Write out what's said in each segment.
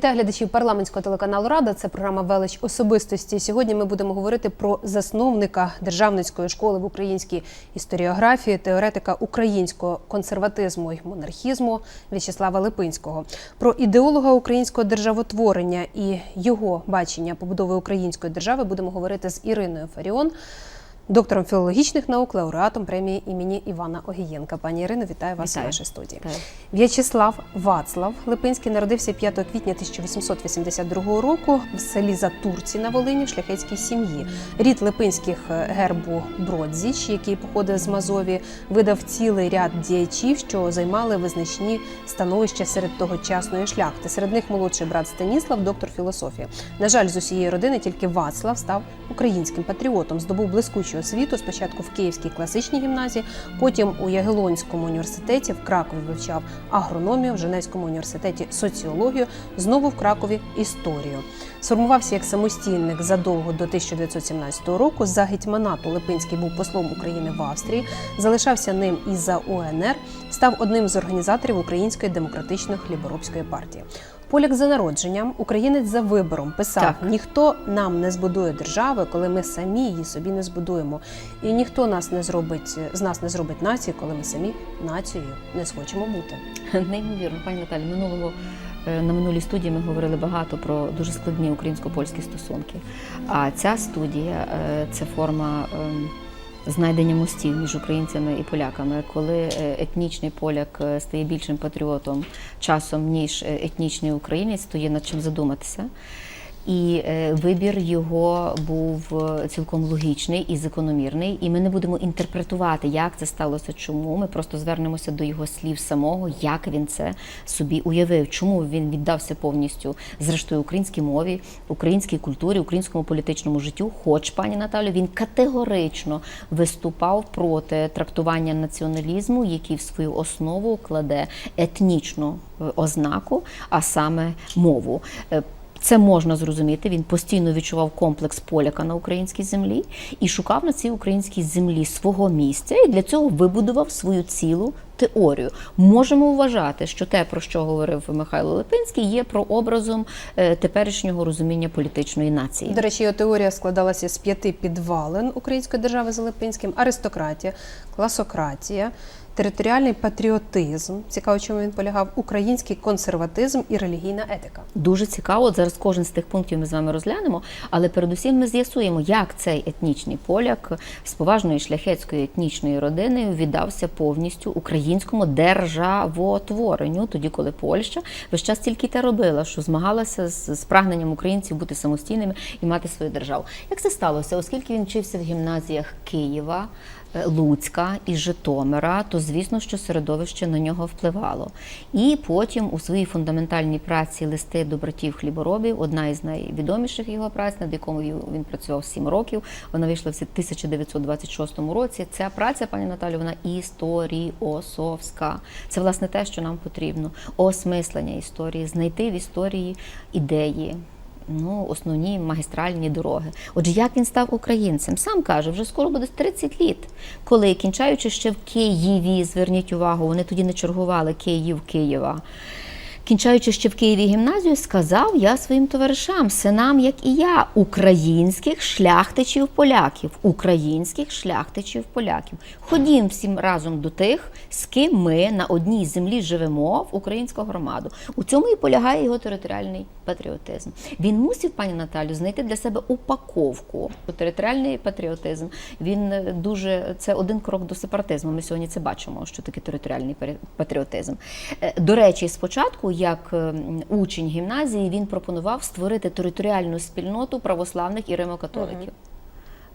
Вітаю глядачів парламентського телеканалу Рада. Це програма Велич особистості. Сьогодні ми будемо говорити про засновника державницької школи в українській історіографії, теоретика українського консерватизму і монархізму В'ячеслава Липинського, про ідеолога українського державотворення і його бачення побудови української держави. Будемо говорити з Іриною Фаріон. Доктором філологічних наук, лауреатом премії імені Івана Огієнка. Пані Ірино, вітаю вас Вітаю. у нашій студії. В'ячеслав Вацлав Липинський народився 5 квітня 1882 року в селі Затурці на Волині в шляхетській сім'ї. Рід Липинських е, гербу Бродзіч, який походив з Мазові, видав цілий ряд діячів, що займали визначні становища серед тогочасної шляхти. Серед них молодший брат Станіслав, доктор філософії. На жаль, з усієї родини тільки Вацлав став українським патріотом, здобув блискучу освіту спочатку в Київській класичній гімназії, потім у Ягелонському університеті в Кракові вивчав агрономію, в Женевському університеті соціологію, знову в Кракові історію. Сформувався як самостійник задовго до 1917 року. За гетьманату Липинський був послом України в Австрії, залишався ним і за УНР, став одним з організаторів Української демократичної хліборобської партії. Поляк за народженням, українець за вибором писав: Так. ніхто нам не збудує держави, коли ми самі її собі не збудуємо. І ніхто нас не зробить з нас не зробить націю, коли ми самі нацією не схочемо бути. Неймовірно, пані Наталі, минулого е, на минулій студії ми говорили багато про дуже складні українсько-польські стосунки. А ця студія е, це форма ем, знайдення мостів між українцями і поляками, коли е, етнічний поляк е, стає більшим патріотом часом, ніж е, етнічний українець, то є над чим задуматися. І е, вибір його був е, цілком логічний і закономірний. І ми не будемо інтерпретувати, як це сталося, чому. Ми просто звернемося до його слів самого, як він це собі уявив, чому він віддався повністю зрештою українській мові, українській культурі, українському політичному життю. Хоч пані Наталю, він категорично виступав проти трактування націоналізму, який в свою основу кладе етнічну е, ознаку, а саме мову. Це можна зрозуміти. Він постійно відчував комплекс поляка на українській землі і шукав на цій українській землі свого місця, і для цього вибудував свою цілу теорію. Можемо вважати, що те, про що говорив Михайло Липинський, є прообразом е, теперішнього розуміння політичної нації. До речі, його теорія складалася з п'яти підвалин української держави за Липинським: аристократія, класократія, територіальний патріотизм. Цікаво, чому він полягав, український консерватизм і релігійна етика. Дуже цікаво. Зараз кожен з тих пунктів ми з вами розглянемо, але передусім ми з'ясуємо, як цей етнічний поляк з поважної шляхетської етнічної родини віддався повністю українському державотворенню, тоді коли Польща весь час тільки те робила, що змагалася з, з прагненням українців бути самостійними і мати свою державу. Як це сталося? Оскільки він вчився в гімназіях Києва. Е, Луцька і Житомира, то звісно, що середовище на нього впливало. І потім у своїй фундаментальній праці листи до братів хліборобів, одна із найвідоміших його праць, над якому він працював 7 років. Вона вийшла в 1926 році. Ця праця, пані Наталю, вона історіосовська. Це власне те, що нам потрібно: осмислення історії, знайти в історії ідеї. Ну, основні магістральні дороги. Отже, як він став українцем? Сам каже, вже скоро буде 30 літ, коли кінчаючи ще в Києві, зверніть увагу, вони тоді не чергували Київ Києва. Кінчаючи ще в Києві гімназію, сказав я своїм товаришам, синам, як і я, українських шляхтичів поляків, українських шляхтичів поляків. Ходім всім разом до тих, з ким ми на одній землі живемо в українську громаду. У цьому і полягає його територіальний патріотизм. Він мусив, пані Наталю, знайти для себе упаковку. Територіальний патріотизм він е, дуже це один крок до сепаратизму. Ми сьогодні це бачимо, що таке територіальний патріотизм. Е, До речі, спочатку, як ем, учень гімназії, він пропонував створити територіальну спільноту православних і римокатоликів.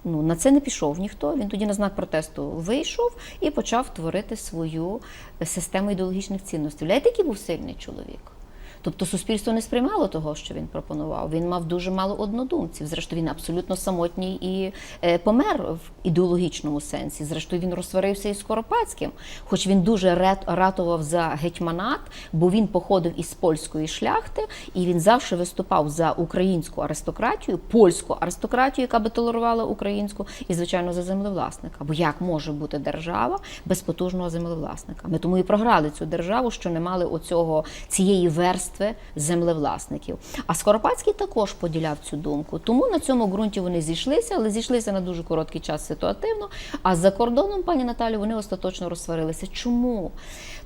Ну, на це не пішов ніхто. Він тоді на знак протесту вийшов і почав творити свою систему ідеологічних цінностей. Уявляєте, який був сильний чоловік? Тобто суспільство не сприймало того, що він пропонував. Він мав дуже мало однодумців. Зрештою, він абсолютно самотній і е, помер в ідеологічному сенсі. Зрештою, він розсварився із Скоропадським, хоч він дуже ратував за гетьманат, бо він походив із польської шляхти, і він завжди виступав за українську аристократію, польську аристократію, яка би толерувала українську, і звичайно за землевласника. Бо як може бути держава без потужного землевласника? Ми тому і програли цю державу, що не мали оцього цієї верстви вбивстві землевласників. А Скоропадський також поділяв цю думку. Тому на цьому ґрунті вони зійшлися, але зійшлися на дуже короткий час ситуативно. А за кордоном, пані Наталю, вони остаточно розсварилися. Чому?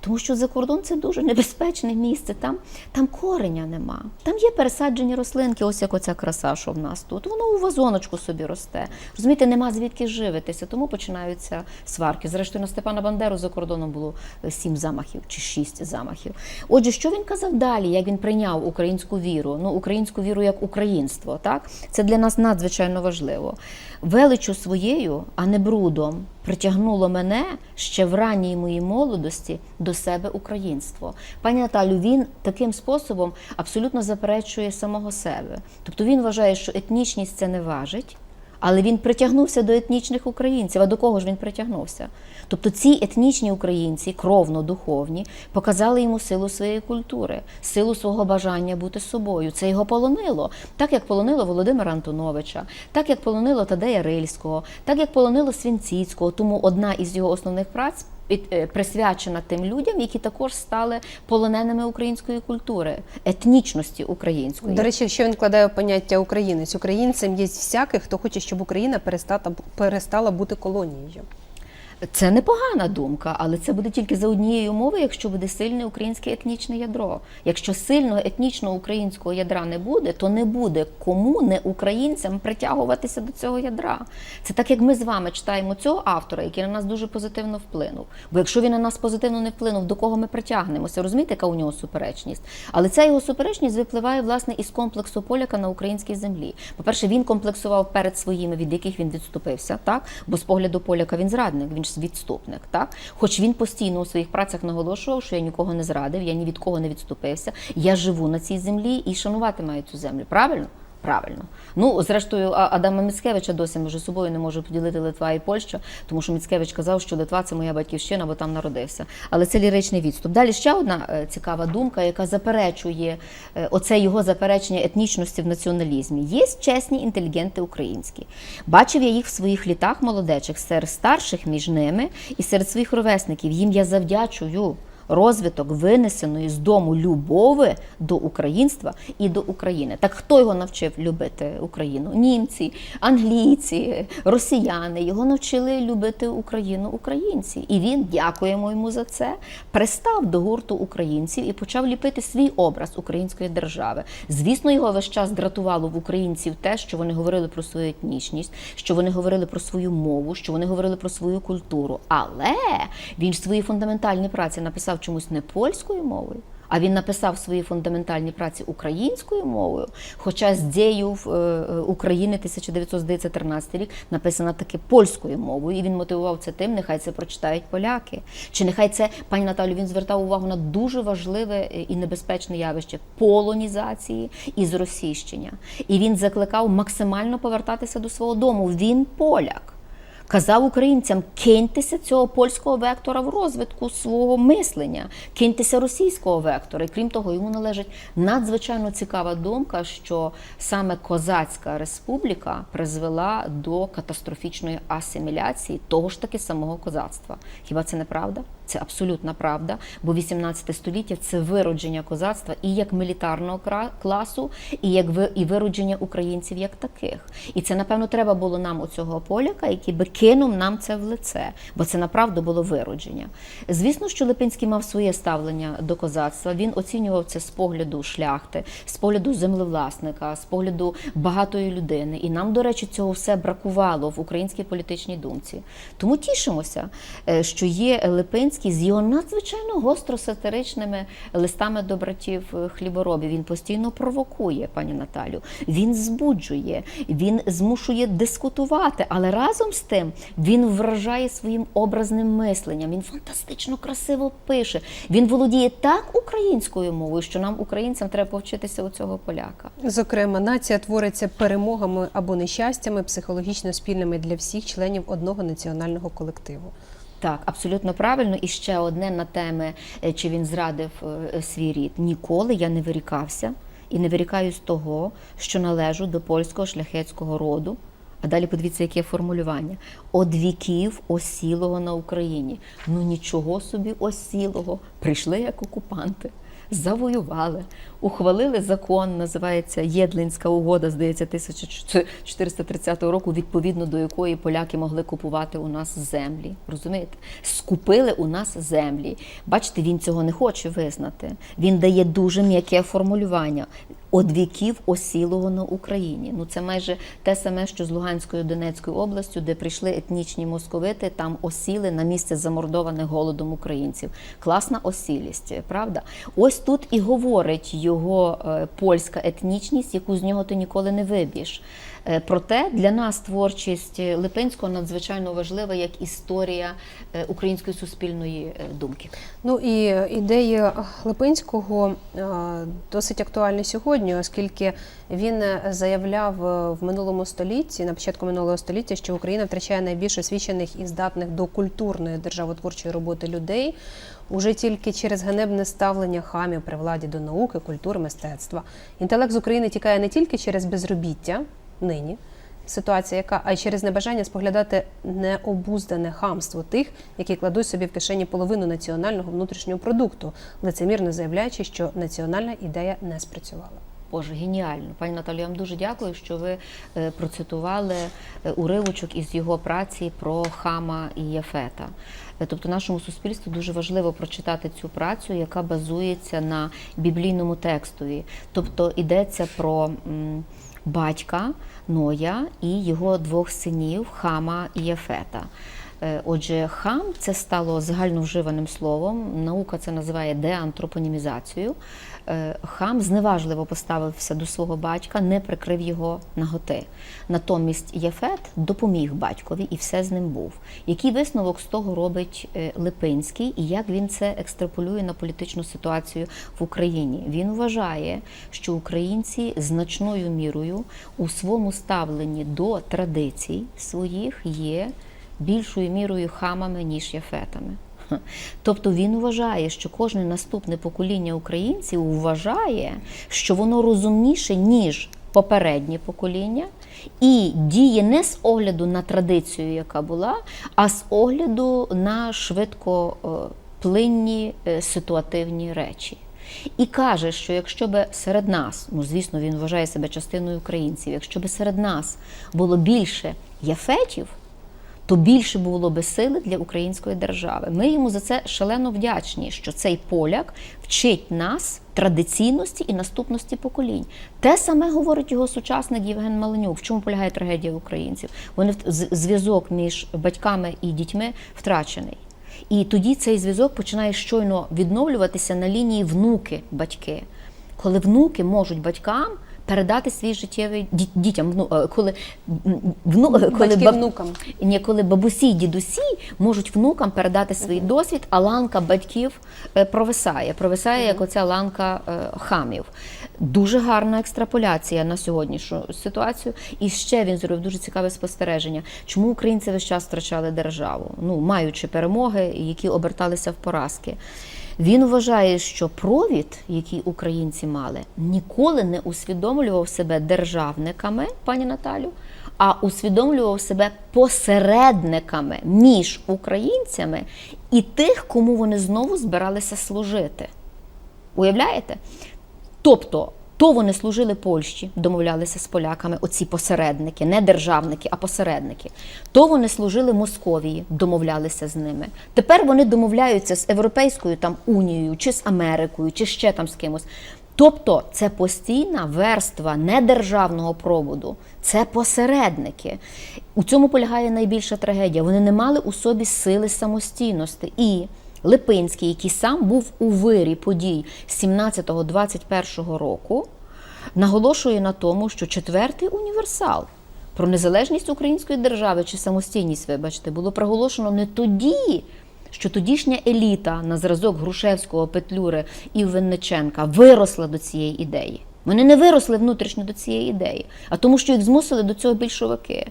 Тому що за кордон це дуже небезпечне місце. Там, там кореня нема. Там є пересаджені рослинки, ось як оця краса, що в нас тут. Воно у вазоночку собі росте. Розумієте, нема звідки живитися, тому починаються сварки. Зрештою, на Степана Бандеру за кордоном було е, сім замахів чи шість замахів. Отже, що він казав далі, як він прийняв українську віру? Ну, українську віру як українство, так? Це для нас надзвичайно важливо. Величу своєю, а не брудом, притягнуло мене ще в ранній моїй молодості до себе українство. Пані Наталю, він таким способом абсолютно заперечує самого себе. Тобто він вважає, що етнічність це не важить. Але він притягнувся до етнічних українців. А до кого ж він притягнувся? Тобто ці етнічні українці, кровно-духовні, показали йому силу своєї культури, силу свого бажання бути собою. Це його полонило, так як полонило Володимира Антоновича, так як полонило Тадея Рильського, так як полонило Свінціцького. Тому одна із його основних праць присвячена тим людям, які також стали полоненими української культури, етнічності української. До речі, що він кладає поняття українець? Українцем є всякий, хто хоче, щоб Україна перестала, перестала бути колонією. Це непогана думка, але це буде тільки за однієї умови, якщо буде сильне українське етнічне ядро. Якщо сильного етнічного українського ядра не буде, то не буде кому не українцям притягуватися до цього ядра. Це так, як ми з вами читаємо цього автора, який на нас дуже позитивно вплинув. Бо якщо він на нас позитивно не вплинув, до кого ми притягнемося? Розумієте, яка у нього суперечність? Але ця його суперечність випливає власне із комплексу поляка на українській землі. По-перше, він комплексував перед своїми, від яких він відступився, так бо з погляду поляка він зрадник, він ж відступник, так хоч він постійно у своїх працях наголошував, що я нікого не зрадив, я ні від кого не відступився. Я живу на цій землі і шанувати маю цю землю. Правильно? Правильно. Ну, зрештою, Адама Міцкевича досі між собою не може поділити Литва і Польща, тому що Міцкевич казав, що Литва це моя батьківщина, бо там народився. Але це ліричний відступ. Далі ще одна е, цікава думка, яка заперечує е, оце його заперечення етнічності в націоналізмі. Є чесні інтелігенти українські. Бачив я їх в своїх літах молодечих серед старших між ними і серед своїх ровесників. Їм я завдячую розвиток винесеної з дому любови до українства і до України. Так хто його навчив любити Україну? Німці, англійці, росіяни його навчили любити Україну українці. І він, дякуємо йому за це, пристав до гурту українців і почав ліпити свій образ української держави. Звісно, його весь час дратувало в українців те, що вони говорили про свою етнічність, що вони говорили про свою мову, що вони говорили про свою культуру. Але він в своїй фундаментальній праці написав чомусь не польською мовою. А він написав свої фундаментальні праці українською мовою. Хоча з дією е, е, України 1913 рік написана таки польською мовою, і він мотивував це тим, нехай це прочитають поляки. Чи нехай це пані Наталю він звертав увагу на дуже важливе е, і небезпечне явище полонізації і зросійщення. І він закликав максимально повертатися до свого дому. Він поляк казав українцям: киньтеся цього польського вектора в розвитку свого мислення, киньтеся російського вектора. І крім того, йому належить надзвичайно цікава думка, що саме Козацька республіка призвела до катастрофічної асиміляції того ж таки самого козацтва. Хіба це не правда? Це абсолютна правда, бо 18 століття це виродження козацтва і як мілітарного класу, і як і виродження українців як таких. І це напевно треба було нам оцього поляка, який би кинув нам це в лице, бо це направду було виродження. Звісно, що Липинський мав своє ставлення до козацтва. Він оцінював це з погляду шляхти, з погляду землевласника, з погляду багатої людини. І нам, до речі, цього все бракувало в українській політичній думці. Тому тішимося, е, що є Липинський з його надзвичайно гостро сатиричними листами до братів е, хліборобів. Він постійно провокує, пані Наталю. Він збуджує, він змушує дискутувати, але разом з тим він вражає своїм образним мисленням. Він фантастично красиво пише. Він володіє так українською мовою, що нам, українцям, треба повчитися у цього поляка. Зокрема, нація твориться перемогами або нещастями, психологічно спільними для всіх членів одного національного колективу. Так, абсолютно правильно. І ще одне на теми, е, чи він зрадив е, свій рід. Ніколи я не вирікався і не вирікаю з того, що належу до польського шляхетського роду. А далі подивіться, яке формулювання. Од віків осілого на Україні. Ну нічого собі осілого. Прийшли як окупанти. Завоювали, ухвалили закон, називається Єдлинська угода, здається, 1430 року, відповідно до якої поляки могли купувати у нас землі. Розумієте? Скупили у нас землі. Бачите, він цього не хоче визнати. Він дає дуже м'яке формулювання. Од віків осілого на Україні. Ну це майже те саме, що з Луганською Донецькою областю, де прийшли етнічні московити, там осіли на місце замордованих голодом українців. Класна осілість, правда? Ось тут і говорить його е, польська етнічність, яку з нього ти ніколи не виб'єш. Е, Проте для нас творчість Липинського надзвичайно важлива як історія е, української суспільної е, думки. Ну і ідеї Липинського е, досить актуальні сьогодні, оскільки він е, заявляв е, в минулому столітті, на початку минулого століття, що Україна втрачає найбільш освічених і здатних до культурної державотворчої роботи людей уже тільки через ганебне ставлення хамів при владі до науки, культури, мистецтва. Інтелект з України тікає не тільки через безробіття нині. Ситуація, яка а й через небажання споглядати необуздане хамство тих, які кладуть собі в кишені половину національного внутрішнього продукту, лицемірно заявляючи, що національна ідея не спрацювала. Боже, геніально. Пані Наталі, я вам дуже дякую, що ви е, процитували е, уривочок із його праці про хама і Єфета. Е, Тобто нашому суспільству дуже важливо прочитати цю працю, яка базується на біблійному текстові. Тобто йдеться про батька Ноя і його двох синів Хама і Єфета. Е, Отже, хам це стало загальновживаним словом. Наука це називає деантропонімізацією. Е, Хам зневажливо поставився до свого батька, не прикрив його наготи. Натомість Єфет допоміг батькові і все з ним був. Який висновок з того робить е, Липинський і як він це екстраполює на політичну ситуацію в Україні? Він вважає, що українці значною мірою у своєму ставленні до традицій своїх є більшою мірою хамами, ніж єфетами. Тобто він вважає, що кожне наступне покоління українців вважає, що воно розумніше, ніж попереднє покоління, і діє не з огляду на традицію, яка була, а з огляду на швидкоплинні е, ситуативні речі. І каже, що якщо би серед нас, ну звісно, він вважає себе частиною українців, якщо би серед нас було більше яфетів, то більше було би сили для української держави. Ми йому за це шалено вдячні, що цей поляк вчить нас традиційності і наступності поколінь. Те саме говорить його сучасник Євген Маленюк. В чому полягає трагедія українців? Вони зв'язок між батьками і дітьми втрачений. І тоді цей зв'язок починає щойно відновлюватися на лінії внуки-батьки, коли внуки можуть батькам передати свій життєвий ді- дітям. е, коли вну, коли Батьки баб- внукам. ні, коли бабусі й дідусі можуть внукам передати свій досвід, а ланка батьків е, провисає. Провисає як оця ланка е, хамів. Дуже гарна екстраполяція на сьогоднішню ситуацію. І ще він зробив дуже цікаве спостереження, чому українці весь час втрачали державу, ну маючи перемоги, які оберталися в поразки. Він вважає, що провід, який українці мали, ніколи не усвідомлював себе державниками, пані Наталю, а усвідомлював себе посередниками між українцями і тих, кому вони знову збиралися служити. Уявляєте? Тобто, то вони служили Польщі, домовлялися з поляками, оці посередники, не державники, а посередники. То вони служили Московії, домовлялися з ними. Тепер вони домовляються з Європейською там унією, чи з Америкою, чи ще там з кимось. Тобто це постійна верства недержавного проводу, це посередники. У цьому полягає найбільша трагедія. Вони не мали у собі сили самостійності. І Липинський, який сам був у вирі подій 17-21 року, наголошує на тому, що четвертий універсал про незалежність української держави чи самостійність, вибачте, було проголошено не тоді, що тодішня еліта на зразок Грушевського, Петлюри і Винниченка виросла до цієї ідеї. Вони не виросли внутрішньо до цієї ідеї, а тому, що їх змусили до цього більшовики.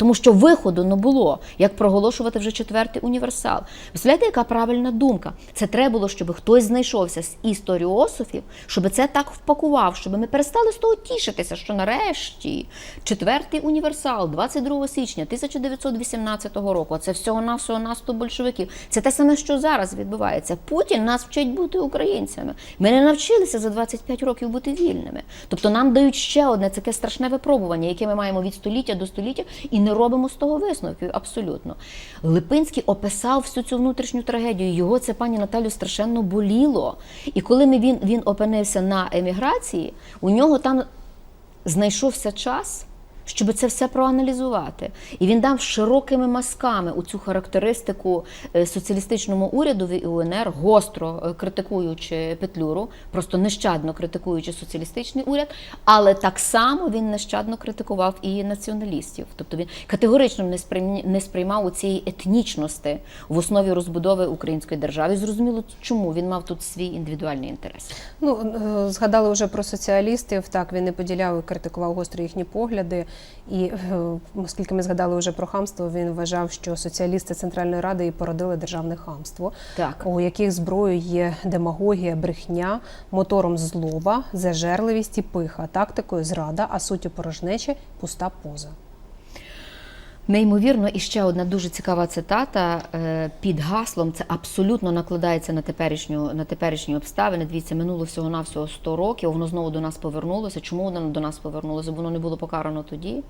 Тому що виходу не було, як проголошувати вже четвертий універсал. Представляєте, яка правильна думка? Це треба було, щоб хтось знайшовся з історіософів, щоб це так впакував, щоб ми перестали з того тішитися, що нарешті четвертий універсал, 22 січня 1918 року. Це всього навсього наступ большевиків. Це те саме, що зараз відбувається. Путін нас вчить бути українцями. Ми не навчилися за 25 років бути вільними. Тобто нам дають ще одне таке страшне випробування, яке ми маємо від століття до століття, і не робимо з того висновків. Абсолютно. Липинський описав всю цю внутрішню трагедію. Його це пані Наталю страшенно боліло. І коли він, він опинився на еміграції, у нього там знайшовся час. Щоб це все проаналізувати, і він дав широкими мазками у цю характеристику е, соціалістичному урядові і УНР, гостро е, критикуючи Петлюру, просто нещадно критикуючи соціалістичний уряд, але так само він нещадно критикував і націоналістів. Тобто він категорично не сприйм- не сприймав у цієї етнічності в основі розбудови української держави. Зрозуміло, чому він мав тут свій індивідуальний інтерес. Ну, е, згадали вже про соціалістів. Так, він не поділяв і критикував гостро їхні погляди. І е, оскільки ми згадали вже про хамство, він вважав, що соціалісти Центральної Ради і породили державне хамство, Так. у яких зброєю є демагогія, брехня, мотором злоба, зажерливість і пиха, тактикою зрада, а суттю порожнечі пуста поза. Неймовірно, і ще одна дуже цікава цитата е, під гаслом. Це абсолютно накладається на теперішню на теперішні обставини. Дивіться, минуло всього навсього 100 років. Воно знову до нас повернулося. Чому воно до нас повернулося? Воно не було покарано тоді.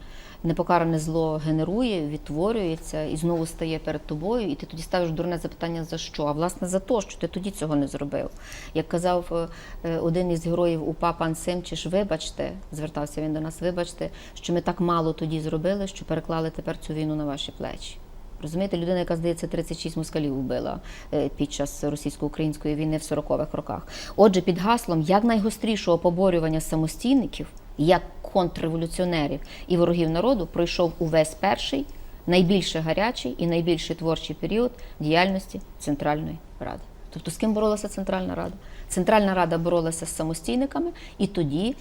Непокаране зло генерує, відтворюється і знову стає перед тобою. І ти тоді ставиш дурне запитання за що? А власне за те, що ти тоді цього не зробив. Як казав е, е, один із героїв УПА, пан Симчиш, вибачте, звертався він до нас, вибачте, що ми так мало тоді зробили, що переклали тепер цю війну на ваші плечі. Розумієте, людина, яка здається 36 москалів вбила е, під час російсько-української війни в 40-х роках. Отже, під гаслом як найгострішого поборювання самостійників, як контрреволюціонерів і ворогів народу пройшов увесь перший, найбільше гарячий і найбільший творчий період діяльності Центральної Ради. Тобто з ким боролася Центральна Рада? Центральна Рада боролася з самостійниками, і тоді,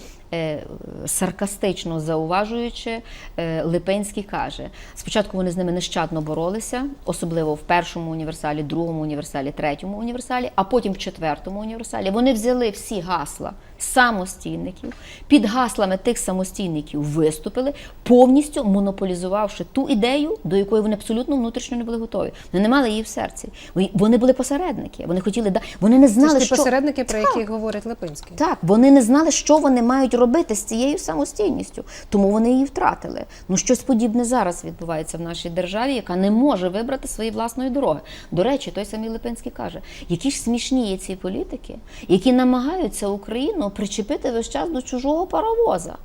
саркастично зауважуючи, е, Липинський каже: спочатку вони з ними нещадно боролися, особливо в першому універсалі, другому універсалі, третьому універсалі, а потім в четвертому універсалі. Вони взяли всі гасла самостійників, під гаслами тих самостійників виступили, повністю монополізувавши ту ідею, до якої вони абсолютно внутрішньо не були готові. Вони не мали її в серці. Вони- були посередники. Вони хотіли вони не Це знали, ж ті що посередники, про Так. яких говорить Липинський. так, вони не знали, що вони мають робити з цією самостійністю, тому вони її втратили. Ну щось подібне зараз відбувається в нашій державі, яка не може вибрати своєї власної дороги. До речі, той самий Липинський каже, які ж смішні є ці політики, які намагаються Україну причепити весь час до чужого паровоза.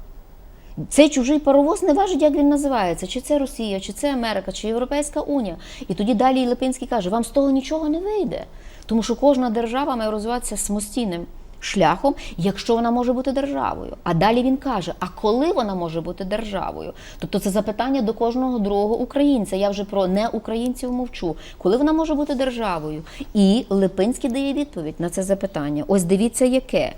Цей чужий паровоз не важить, як він називається, чи це Росія, чи це Америка, чи Європейська Унія. І тоді далі Липинський каже: вам з того нічого не вийде, тому що кожна держава має розвиватися самостійним шляхом, якщо вона може бути державою. А далі він каже: а коли вона може бути державою? Тобто це запитання до кожного другого українця. Я вже про неукраїнців мовчу. Коли вона може бути державою? І Липинський дає відповідь на це запитання. Ось дивіться, яке.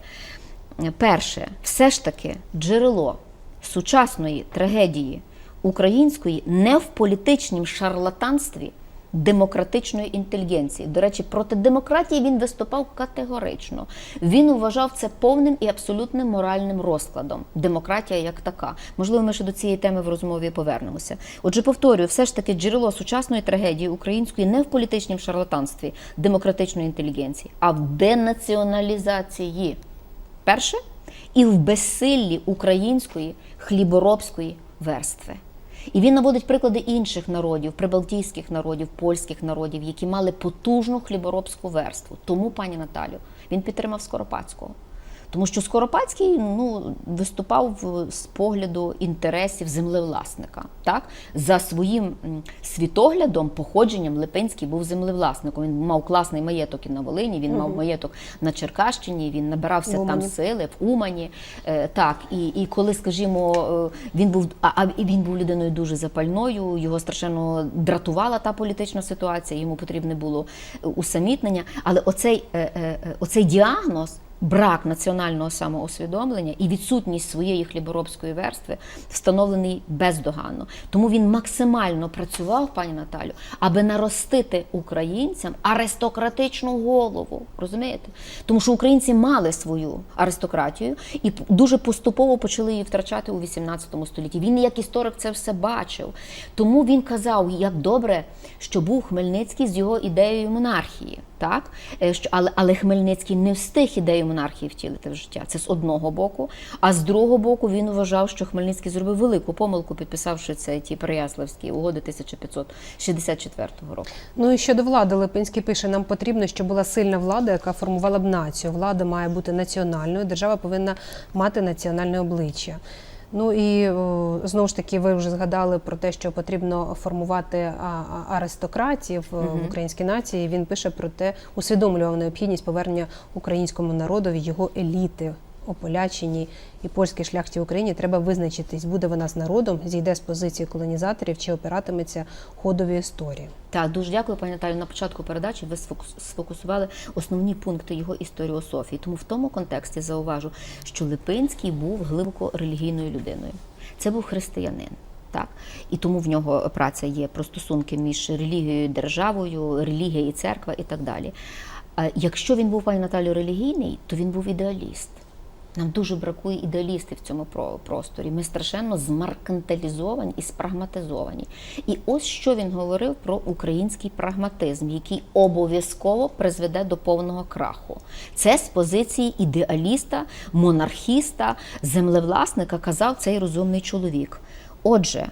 Перше, все ж таки, джерело сучасної трагедії української не в політичнім шарлатанстві демократичної інтелігенції. До речі, проти демократії він виступав категорично. Він вважав це повним і абсолютним моральним розкладом. Демократія як така. Можливо, ми ще до цієї теми в розмові повернемося. Отже, повторюю, все ж таки джерело сучасної трагедії української не в політичнім шарлатанстві демократичної інтелігенції, а в денаціоналізації. Перше і в безсиллі української хліборобської верстви. І він наводить приклади інших народів, прибалтійських народів, польських народів, які мали потужну хліборобську верству. Тому, пані Наталю, він підтримав Скоропадського. Тому що Скоропадський ну, виступав з погляду інтересів землевласника. Так? За своїм світоглядом, походженням Липинський був землевласником. Він мав класний маєток і на Волині, він мав маєток на Черкащині, він набирався там сили в Умані. Е, так, і, і коли, скажімо, е, він був а, він був людиною дуже запальною, його страшенно дратувала та політична ситуація, йому потрібне було е, усамітнення. Але оцей, е, е, е, оцей діагноз брак національного самоусвідомлення і відсутність своєї хліборобської верстви встановлений бездоганно. Тому він максимально працював, пані Наталю, аби наростити українцям аристократичну голову. Розумієте? Тому що українці мали свою аристократію і дуже поступово почали її втрачати у 18 столітті. Він як історик це все бачив. Тому він казав, як добре, що був Хмельницький з його ідеєю монархії. Так? Е, що- Але, але Хмельницький не встиг ідею монархії втілити в життя. Це з одного боку. А з другого боку він вважав, що Хмельницький зробив велику помилку, підписавши це ті Переяславські угоди 1564 року. Ну і щодо влади, Липинський пише: нам потрібно, щоб була сильна влада, яка формувала б націю. Влада має бути національною, держава повинна мати національне обличчя. Ну і знову ж таки, ви вже згадали про те, що потрібно формувати аристократів е, в українській нації. Він пише про те, усвідомлював необхідність повернення українському народові його еліти. Ополяченій і польській шляхті в Україні треба визначитись, буде вона з народом, зійде з позиції колонізаторів чи опиратиметься ходові історії. Так, дуже дякую, пані Наталю. На початку передачі ви сфокусували основні пункти його історіософії. Тому в тому контексті зауважу, що Липинський був глибоко релігійною людиною. Це був християнин. Так, і тому в нього праця є про стосунки між релігією і державою, релігія і церква і так далі. Якщо він був пані Наталю релігійний, то він був ідеаліст. Нам дуже бракує ідеалістів в цьому просторі. Ми страшенно змарканталізовані і спрагматизовані. І ось що він говорив про український прагматизм, який обов'язково призведе до повного краху. Це з позиції ідеаліста, монархіста, землевласника казав цей розумний чоловік. Отже,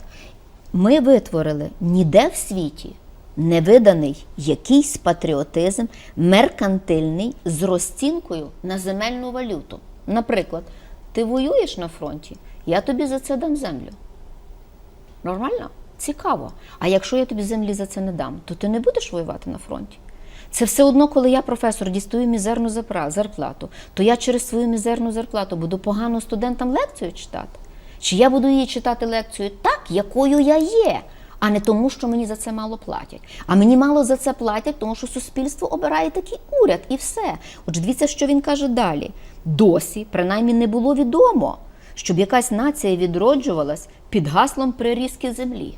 ми витворили ніде в світі невиданий якийсь патріотизм меркантильний з розцінкою на земельну валюту. Наприклад, ти воюєш на фронті, я тобі за це дам землю. Нормально? Цікаво. А якщо я тобі землі за це не дам, то ти не будеш воювати на фронті. Це все одно, коли я професор дістаю мізерну зарплату, то я через свою мізерну зарплату буду погано студентам лекцію читати. Чи я буду їй читати лекцію так, якою я є, а не тому, що мені за це мало платять. А мені мало за це платять, тому що суспільство обирає такий уряд і все. Отже, дивіться, що він каже далі. Досі, принаймні, не було відомо, щоб якась нація відроджувалась під гаслом прирізки землі.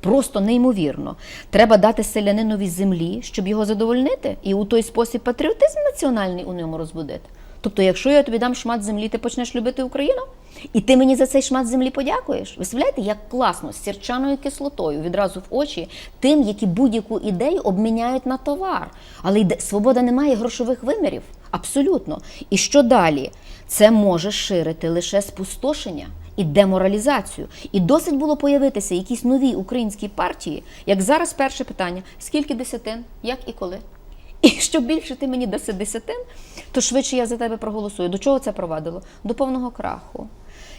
Просто неймовірно. Треба дати селянинові землі, щоб його задовольнити, і у той спосіб патріотизм національний у ньому розбудити. Тобто, якщо я тобі дам шмат землі, ти почнеш любити Україну, і ти мені за цей шмат землі подякуєш. Виставляєте, як класно з сірчаною кислотою відразу в очі тим, які будь-яку ідею обміняють на товар. Але йде- свобода не має грошових вимірів. Абсолютно. І що далі? Це може ширити лише спустошення і деморалізацію. І досить було появитися якісь нові українські партії, як зараз перше питання: скільки десятин, як і коли? І що більше ти мені даси десятин, то швидше я за тебе проголосую. До чого це провадило? До повного краху.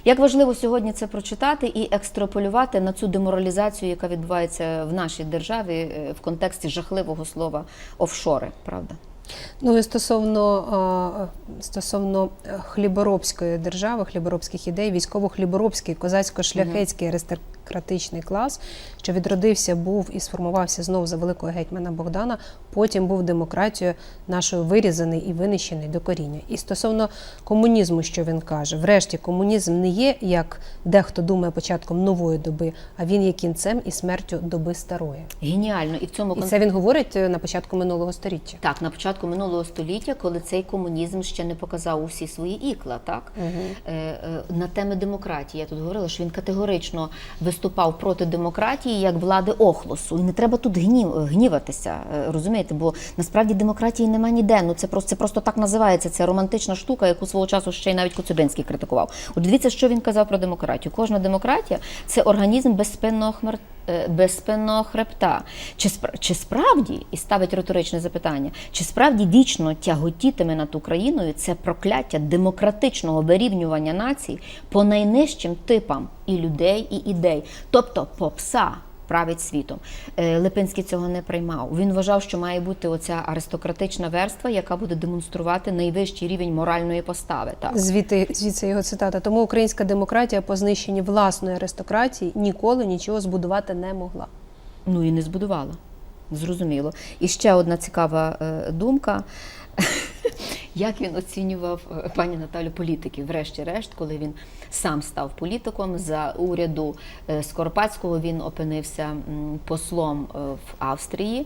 Як важливо сьогодні це прочитати і екстраполювати на цю деморалізацію, яка відбувається в нашій державі е, в контексті жахливого слова офшори, правда? Ну і стосовно, стосовно е, хліборобської держави, хліборобських ідей, військово-хліборобський, козацько-шляхетський аристократичний клас, що відродився, був і сформувався знов за великого гетьмана Богдана, потім був демократією нашою вирізаний і винищений до коріння. І стосовно комунізму, що він каже, врешті комунізм не є, як дехто думає, початком нової доби, а він є кінцем і смертю доби старої. Геніально. І в цьому І це він говорить е, на початку минулого століття. Так, на початку минулого століття, коли цей комунізм ще не показав усі свої ікла, так е, на теми демократії. Я тут говорила, що він категорично виступав проти демократії як влади охлосу. І не треба тут гнів, гніватися, е, розумієте? Бо насправді демократії нема ніде. Ну це просто це просто так називається. Це романтична штука, яку свого часу ще й навіть Коцюбинський критикував. От дивіться, що він казав про демократію. Кожна демократія це організм безспинного хмер е, безспинного хребта. Чи, спра- чи справді, і ставить риторичне запитання, чи справді вічно тяготітиме над Україною це прокляття демократичного вирівнювання націй по найнижчим типам і людей, і ідей, тобто попса. Править світом. Е, Липинський цього не приймав. Він вважав, що має бути оця аристократична верства, яка буде демонструвати найвищий рівень моральної постави. Так. Звідти, звідси його цитата. Тому українська демократія по знищенні власної аристократії ніколи нічого збудувати не могла. Ну і не збудувала. Зрозуміло. І ще одна цікава е, думка. Як він оцінював е, пані Наталю політиків. Врешті-решт, коли він сам став політиком за уряду е, Скоропадського, він опинився послом е, в Австрії.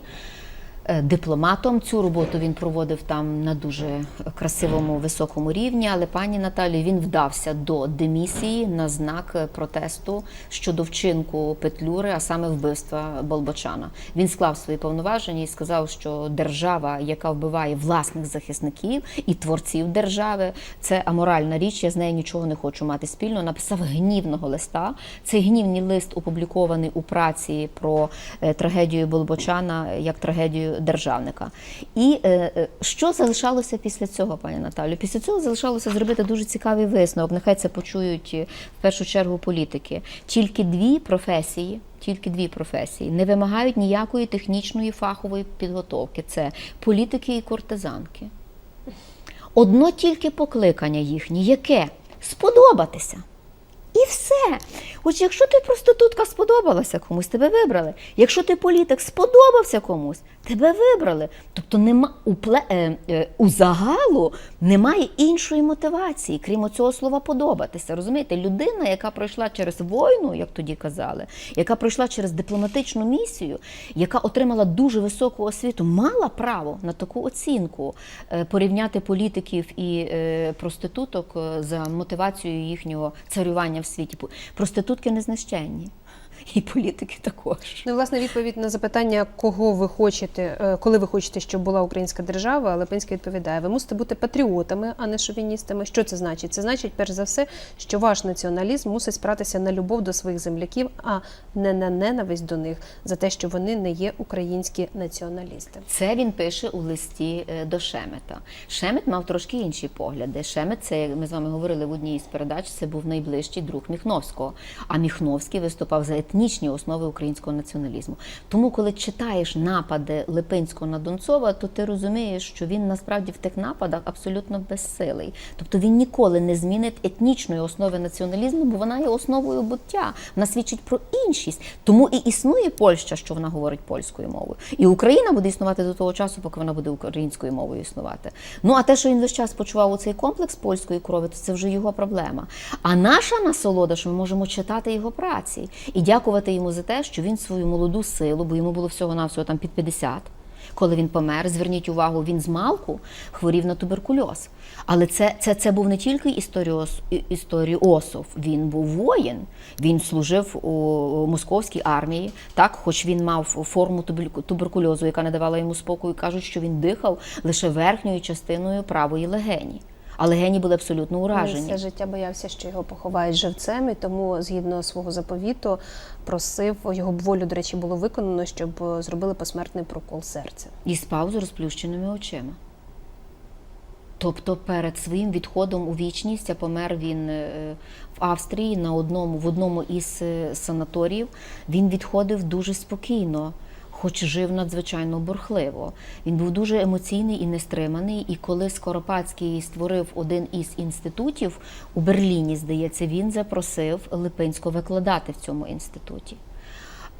Е, Дипломатом цю роботу він проводив там на дуже красивому високому рівні. Але пані Наталі він вдався до демісії на знак е, протесту щодо вчинку Петлюри, а саме вбивства Болбочана. Він склав свої повноваження і сказав, що держава, яка вбиває власних захисників і творців держави, це аморальна річ. Я з нею нічого не хочу мати спільно. Написав гнівного листа. Цей гнівний лист опублікований у праці про е, трагедію Болбочана як трагедію державника. І е, е, що залишалося після цього, пані Наталю? Після цього залишалося зробити дуже цікавий висновок. Нехай це почують е, в першу чергу політики. Тільки дві професії. Тільки дві професії не вимагають ніякої технічної фахової підготовки. Це політики і кортизанки. Одно тільки покликання їхнє, яке сподобатися. І все. Отже, якщо ти проститутка сподобалася комусь, тебе вибрали. Якщо ти політик сподобався комусь, тебе вибрали. Тобто нема у пле, е, е, у загалу немає іншої мотивації, крім цього слова подобатися. Розумієте, людина, яка пройшла через війну, як тоді казали, яка пройшла через дипломатичну місію, яка отримала дуже високу освіту, мала право на таку оцінку е, порівняти політиків і е, проституток е, за мотивацією їхнього царювання в світі. Проститутки не знищенні. І політики також. Ну, власне, відповідь на запитання, кого ви хочете, е, коли ви хочете, щоб була українська держава, Липинський відповідає: ви мусите бути патріотами, а не шовіністами. Що це значить? Це значить, перш за все, що ваш націоналізм мусить спиратися на любов до своїх земляків, а не на ненависть до них за те, що вони не є українські націоналісти. Це він пише у листі е, до Шемета. Шемет мав трошки інші погляди. Шемет, це як ми з вами говорили в одній із передач. Це був найближчий друг Міхновського. А Міхновський виступав за етнічні основи українського націоналізму. Тому, коли читаєш напади Липинського на Донцова, то ти розумієш, що він насправді в тих нападах абсолютно безсилий. Тобто він ніколи не змінить етнічної основи націоналізму, бо вона є основою буття. Вона свідчить про іншість. Тому і існує Польща, що вона говорить польською мовою. І Україна буде існувати до того часу, поки вона буде українською мовою існувати. Ну а те, що він весь час почував у цей комплекс польської крові, то це вже його проблема. А наша насолода, що ми можемо читати його праці і дякувати йому за те, що він свою молоду силу, бо йому було всього навсього там під 50, коли він помер, зверніть увагу, він з малку хворів на туберкульоз. Але це, це, це був не тільки історіос, історіосов, він був воїн. Він служив у московській армії, так, хоч він мав форму тубер- туберкульозу, яка не давала йому спокою. Кажуть, що він дихав лише верхньою частиною правої легені. А легені були абсолютно Він уражені. все життя боявся, що його поховають живцем, і тому, згідно свого заповіту, просив його волю, до речі, було виконано, щоб е, зробили посмертний прокол серця. і спав з розплющеними очима. Тобто перед своїм відходом у вічність, а помер він е, в Австрії на одному, в одному із е, санаторіїв, він відходив дуже спокійно, хоч жив надзвичайно бурхливо. Він був дуже емоційний і нестриманий. І коли Скоропадський створив один із інститутів у Берліні, здається, він запросив Липинського викладати в цьому інституті.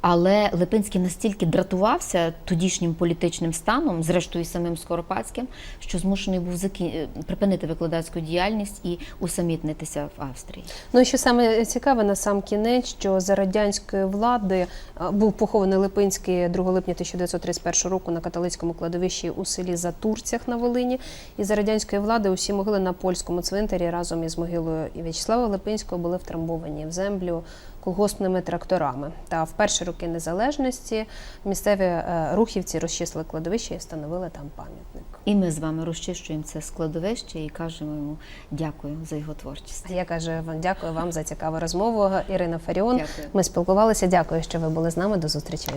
Але Липинський настільки дратувався тодішнім політичним станом, зрештою самим Скоропадським, що змушений був закі... е, припинити викладацьку діяльність і усамітнитися в Австрії. Ну і що саме цікаве на сам кінець, що за радянської влади е, був похований Липинський 2 липня 1931 року на католицькому кладовищі у селі Затурцях на Волині. І за радянської влади усі могили на польському цвинтарі разом із могилою В'ячеслава Липинського були втрамбовані в землю колгоспними тракторами. Та в перші роки незалежності місцеві е, рухівці розчисли кладовище і встановили там пам'ятник. І ми з вами розчищуємо це складовище і кажемо йому дякую за його творчість. Я кажу вам дякую вам за цікаву розмову. Ірина Фаріон. Дякую. Ми спілкувалися. Дякую, що ви були з нами. До зустрічі.